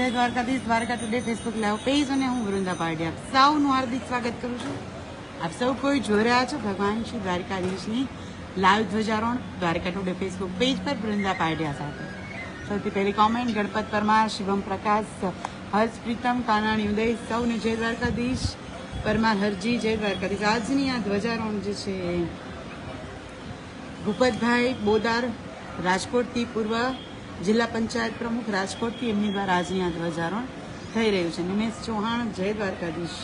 Jai Dwarkadhish, Dwarka today Facebook live page અને હું વૃંદા પાડ્યા સૌનું હાર્દિક સ્વાગત કરું છું. આપ સૌ કોઈ જોઈ રહ્યા છો ભગવાન શ્રી દ્વારકાધીશની લાઈવ ધ્વજારોહણ દ્વારકા ટુડે ફેસબુક પેજ પર વૃંદા પાડ્યા સાથે. સૌથી પહેલી કોમેન્ટ ગણપત પરમાર, શિવમ પ્રકાશ, હર્ષ પ્રીતમ, કાનાણી ઉદય, સૌને જય દ્વારકાધીશ. પરમાર હરજી, જય દ્વારકાધીશ. આજની આ ધ્વજારોહણ જે છે, ભૂપતભાઈ બોદાર, રાજકોટથી પૂર્વ જિલ્લા પંચાયત પ્રમુખ રાજકોટથી એમની દ્વારા આજની આ ધ્વજારોહણ થઈ રહ્યું છે. નિમેશ ચૌહાણ, જય દ્વારકાધીશ.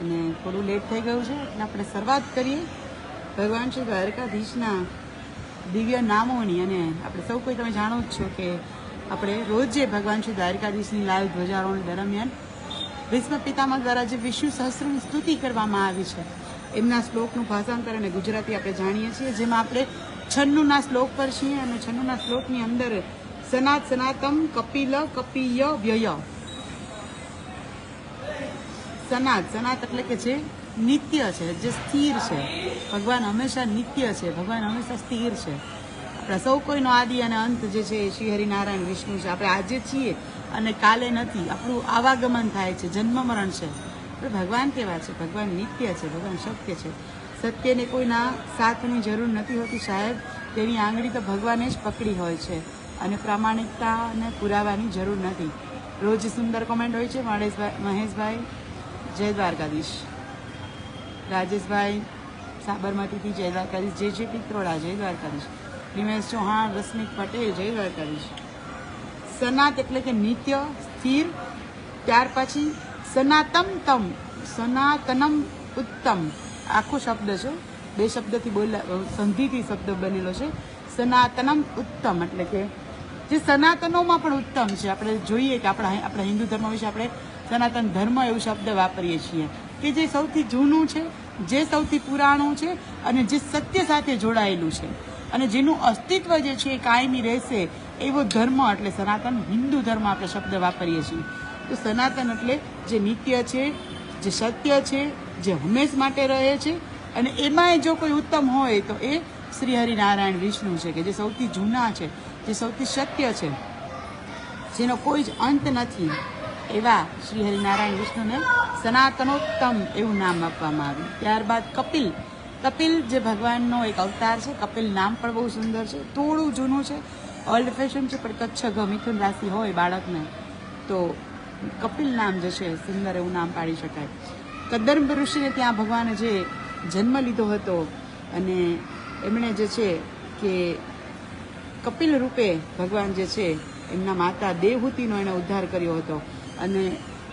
અને થોડું લેટ થઈ ગયું છે, એટલે આપણે શરૂઆત કરીએ. ભગવાન શ્રી દ્વારકાધીશના દિવ્ય નામોની. અને આપણે સૌ કોઈ તમે જાણો જ છો કે આપણે રોજે ભગવાન શ્રી દ્વારકાધીશની લાઈવ ધ્વજારોહણ દરમિયાન ભીષ્મ પિતામહ દ્વારા જે વિષ્ણુ સહસ્ત્રની સ્તુતિ કરવામાં આવી છે, એમના શ્લોકનું ભાષાંતર અને ગુજરાતી આપણે જાણીએ છીએ. જેમાં આપણે છન્નુના શ્લોક પર છીએ અને છન્નુના શ્લોકની અંદર સનાત સનાતમ કપિલ કપિય વ્યય સનાત સનાત એટલે કે જે નિત્ય છે, જે સ્થિર છે. ભગવાન હંમેશા નિત્ય છે, ભગવાન હંમેશા સ્થિર છે. આપણા સૌ કોઈનો આદિ અને અંત જે છે શ્રી હરિનારાયણ વિષ્ણુ છે. આપણે આજે છીએ અને કાલે નથી. આપણું આવાગમન થાય છે, જન્મ મરણ છે. આપણે ભગવાન કેવા છે? ભગવાન નિત્ય છે, ભગવાન સત્ય છે. સત્યને કોઈના સાથની જરૂર નથી હોતી સાહેબ. તેની આંગળી તો ભગવાને જ પકડી હોય છે. અને પ્રામાણિકતાને પુરાવાની જરૂર નથી. રોજ સુંદર કોમેન્ટ હોય છે મહેશભાઈ મહેશભાઈ, જય દ્વારકાધીશ. રાજેશભાઈ સાબરમતીથી જય દ્વારકાધીશ, જે જે પિત્રોડા, જય દ્વારકાધીશ. નિમેશ ચૌહાણ રશ્મિક પટેલ, જય દ્વારકાધીશ. સનાત એટલે કે નિત્ય, સ્થિર, ત્યાર પછી સનાતમ તમ, સનાતનમ ઉત્તમ. આખો શબ્દ છે બે શબ્દથી બોલા સંધિથી શબ્દ બનેલો છે. સનાતનમ ઉત્તમ એટલે કે જે સનાતનોમાં પણ ઉત્તમ છે. આપણે જોઈએ કે આપણા આપણા હિન્દુ ધર્મ વિશે આપણે સનાતન ધર્મ એવું શબ્દ વાપરીએ છીએ કે જે સૌથી જૂનું છે, જે સૌથી પુરાણું છે અને જે સત્ય સાથે જોડાયેલું છે. અને જેનું અસ્તિત્વ જે છે એ કાયમી રહેશે એવો ધર્મ એટલે સનાતન હિન્દુ ધર્મ આપણે શબ્દ વાપરીએ છીએ. તો સનાતન એટલે જે નિત્ય છે, જે સત્ય છે, જે હંમેશ માટે રહે છે અને એમાંય જો કોઈ ઉત્તમ હોય તો એ શ્રી હરિનારાયણ વિષ્ણુ છે કે જે સૌથી જૂના છે. જે સૌથી સત્ય છે. જેનો કોઈ જ અંત નથી. એવા શ્રી હરિનારાયણ વિષ્ણુને સનાતનોત્તમ એવું નામ આપવામાં આવ્યું. ત્યારબાદ કપિલ. કપિલ જે ભગવાનનો એક અવતાર છે, કપિલ નામ પણ બહુ સુંદર છે, થોડું જૂનું છે ઓલ્ડ ફેશન છે, પણ કચ્છ મિથુન રાશિ હોય બાળકને, તો કપિલ નામ જે છે, સુંદર એવું નામ પાડી શકાય. કદર્મ ઋષિને ત્યાં ભગવાને જે જન્મ લીધો હતો અને એમણે જે છે કે કપિલ રૂપે ભગવાન જે છે, એમના માતા દેવહૂતિનો એણે ઉદ્ધાર કર્યો હતો. અને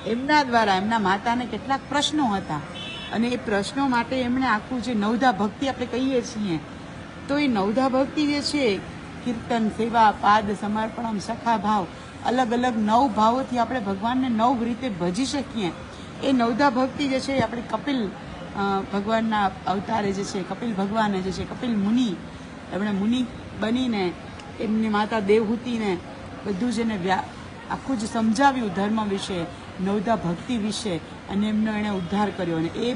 એમના દ્વારા એમના માતાને કેટલાક પ્રશ્નો હતા. અને એ પ્રશ્નો માટે એમણે આખું જે નવધા ભક્તિ આપણે કહીએ છીએ, તો એ નવધા ભક્તિ જે છે, કીર્તન, સેવા, પાદ, સમર્પણમ, સખા ભાવ, અલગ અલગ નવ ભાવોથી આપણે ભગવાનને નવ રીતે ભજી શકીએ. એ નવધા ભક્તિ જે છે આપણે કપિલ ભગવાનના અવતારે જે છે, કપિલ ભગવાને જે છે, કપિલ મુનિ, એમણે મુનિ બનીને એમની માતા દેવહૂતિને બધું જ એને આખું જ સમજાવ્યું ધર્મ વિશે, નવધા ભક્તિ વિશે, અને એમનો એણે ઉદ્ધાર કર્યો. અને એ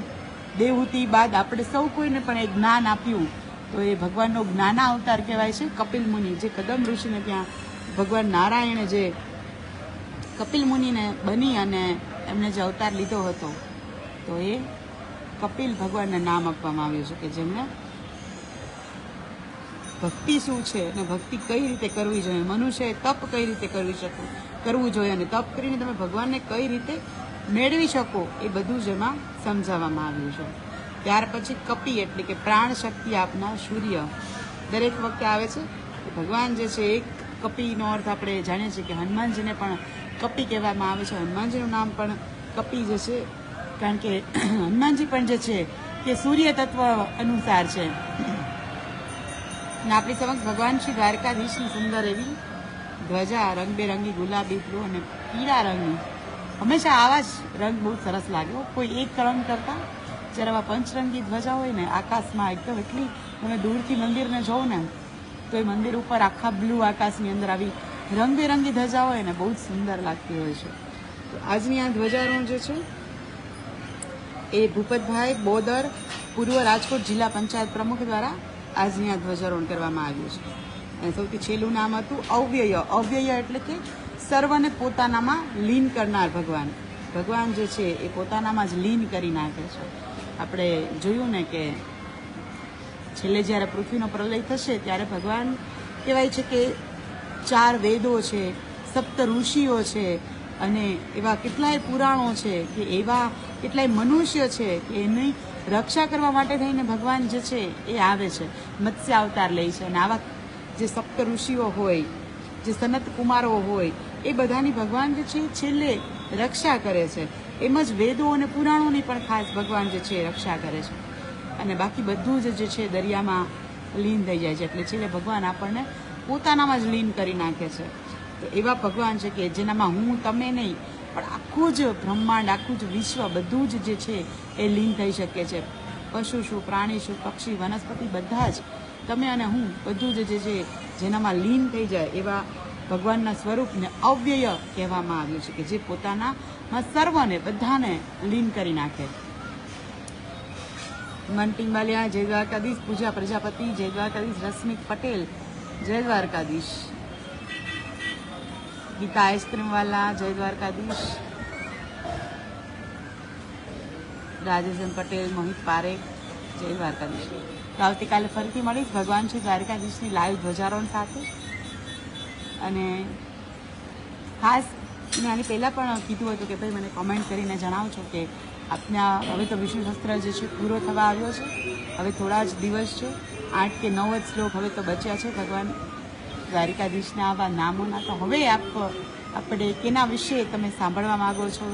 દેવહૂતિ બાદ આપણે સૌ કોઈને પણ એ જ્ઞાન આપ્યું, તો એ ભગવાનનો જ્ઞાના અવતાર કહેવાય છે, કપિલ મુનિ. જે કદમ ઋષિને ત્યાં ભગવાન નારાયણે જે કપિલ મુનિને બની અને એમને જે અવતાર લીધો હતો, તો એ કપિલ ભગવાનને નામ આપવામાં આવ્યું છે કે જેમને ભક્તિ શું છે? અને ભક્તિ કઈ રીતે કરવી જોઈએ? મનુષ્યએ તપ કઈ રીતે કરવી શકું? કરવું જોઈએ અને તપ કરીને તમે ભગવાનને કઈ રીતે મેળવી શકો એ બધું જ એમાં સમજાવવામાં આવ્યું છે. ત્યાર પછી કપી એટલે કે પ્રાણ શક્તિ આપનાર સૂર્ય. દરેક વખતે આવે છે ભગવાન જે છે, એક કપીનો અર્થ આપણે જાણીએ છીએ કે હનુમાનજીને પણ કપી કહેવામાં આવે છે. હનુમાનજીનું નામ પણ કપી જે છે, કારણ કે હનુમાનજી પણ જે છે તે સૂર્ય તત્વ અનુસાર છે. અને આપણી સમક્ષ ભગવાન શ્રી દ્વારકાધીશની સુંદર એવી ધ્વજા, રંગબેરંગી ગુલાબી, બ્લુ અને પીળા રંગની. હંમેશા આવા જ રંગ બહુ સરસ લાગ્યો કોઈ એક રંગ કરતા જ્યારે આવા પંચરંગી ધ્વજા હોય ને, આકાશમાં એકદમ એટલી તમે દૂરથી મંદિરને જોવો ને, તો એ મંદિર ઉપર આખા બ્લુ આકાશની અંદર આવી રંગબેરંગી ધ્વજા હોય ને, બહુ જ સુંદર લાગતી હોય છે. તો આજની આ ધ્વજારોહણ જે છે, એ ભૂપતભાઈ બોદર, પૂર્વ રાજકોટ જિલ્લા પંચાયત પ્રમુખ દ્વારા આજની આ ધ્વજારોહણ કરવામાં આવ્યું છે. અને સૌથી છેલ્લું નામ હતું અવ્યય. અવ્યય એટલે કે સર્વને પોતાનામાં લીન કરનાર ભગવાન. ભગવાન જે છે એ પોતાનામાં જ લીન કરી નાખે છે. આપણે જોયું ને કે છેલ્લે જ્યારે પૃથ્વીનો પ્રલય થશે ત્યારે ભગવાન કહેવાય છે કે ચાર વેદો છે, સપ્ત ઋષિઓ છે અને એવા કેટલાય પુરાણો છે કે એવા કેટલાય મનુષ્ય છે કે એની રક્ષા કરવા માટે થઈને ભગવાન જે છે એ આવે છે, મત્સ્ય અવતાર લે છે અને આવા જે સપ્ત ઋષિઓ હોય, જે સનત કુમારો હોય, એ બધાની ભગવાન જે છે છેલ્લે રક્ષા કરે છે. એમ જ વેદો અને પુરાણોની પણ ખાસ ભગવાન જે છે રક્ષા કરે છે. અને બાકી બધું જ જે છે દરિયામાં લીન થઈ જાય છે. એટલે છેલ્લે ભગવાન આપણને પોતાનામાં જ લીન કરી નાખે છે. તો એવા ભગવાન છે કે જેનામાં હું, તમે નહીં પણ આખું જ બ્રહ્માંડ, આખું જ વિશ્વ બધું જ જે છે એ લીન થઈ શકે છે. પશુ શું, પ્રાણી શું, પક્ષી, વનસ્પતિ બધા જ. તમે અને હું બધું જ જે છે જેનામાં લીન થઈ જાય એવા ભગવાનના સ્વરૂપને અવ્યય કહેવામાં આવ્યું છે કે જે પોતાનામાં સર્વને, બધાને લીન કરી નાખે. મંટી માલિયા જય દ્વારકાધીશ, પૂજા પ્રજાપતિ, જય દ્વારકાધીશ, રશ્મિક પટેલ, જય દ્વારકાધીશ. ગીતા આઈસ્ક્રીમવાલા જય દ્વારકાધીશ. રાજેશન પટેલ, મોહિત પારેખ, જય દ્વારકાધીશ. તો આવતીકાલે ફરીથી મળીશ. ભગવાન શ્રી દ્વારકાધીશની લાઈવ ધ્વજારોહણ સાથે. અને ખાસ મેં આની પહેલાં પણ કીધું હતું કે ભાઈ મને કોમેન્ટ કરીને જણાવજો કે આપના, હવે તો વિષ્ણુ શસ્ત્ર જે છે પૂરો થવા આવ્યો છે. હવે થોડા જ દિવસ છે. આઠ કે નવ જ શ્લોક હવે તો બચ્યા છે ભગવાન. દ્વારિકાધીશના આવા નામોના તો હવે આપ, આપણે કેના વિશે તમે સાંભળવા માગો છો?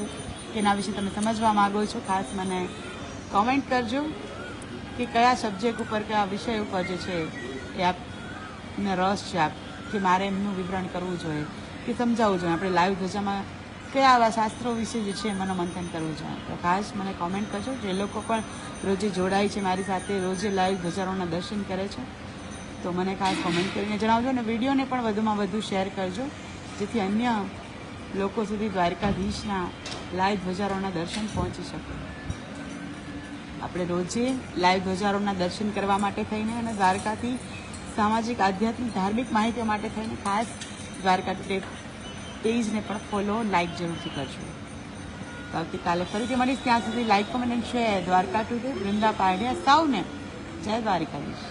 કેના વિશે તમે સમજવા માગો છો? ખાસ મને કોમેન્ટ કરજો કે કયા સબ્જેક્ટ ઉપર કયા વિષય ઉપર જે છે એ આપને રસ છે આપ, કે મારે એમનું વિવરણ કરવું જોઈએ, કે સમજાવવું જોઈએ. આપણે લાઈવ ધજામાં કયા આવા શાસ્ત્રો વિશે જે છે મને મંથન કરવું જોઈએ? તો ખાસ મને કોમેન્ટ કરજો. જે લોકો પણ રોજે જોડાય છે મારી સાથે, રોજે લાઈવ ધજારોના દર્શન કરે છે. તો મને ખાસ કોમેન્ટ કરીને જણાવજો અને વિડીયોને પણ વધુમાં વધુ શેર કરજો. જેથી અન્ય લોકો સુધી દ્વારકાધીશના લાઈવ ધ્વજારોના દર્શન પહોંચી શકે. આપણે રોજે લાઈવ ધ્વજારોના દર્શન કરવા માટે થઈને અને દ્વારકાથી સામાજિક, આધ્યાત્મિક, ધાર્મિક માહિતીઓ માટે થઈને ખાસ દ્વારકા પેજને પણ ફોલો લાઈક જરૂરથી કરજો. તો આવતીકાલે ફરીથી મળીશ ત્યાં સુધી like comment and share Dwarka to Vrunda Padya સૌને જય દ્વારકાધીશ.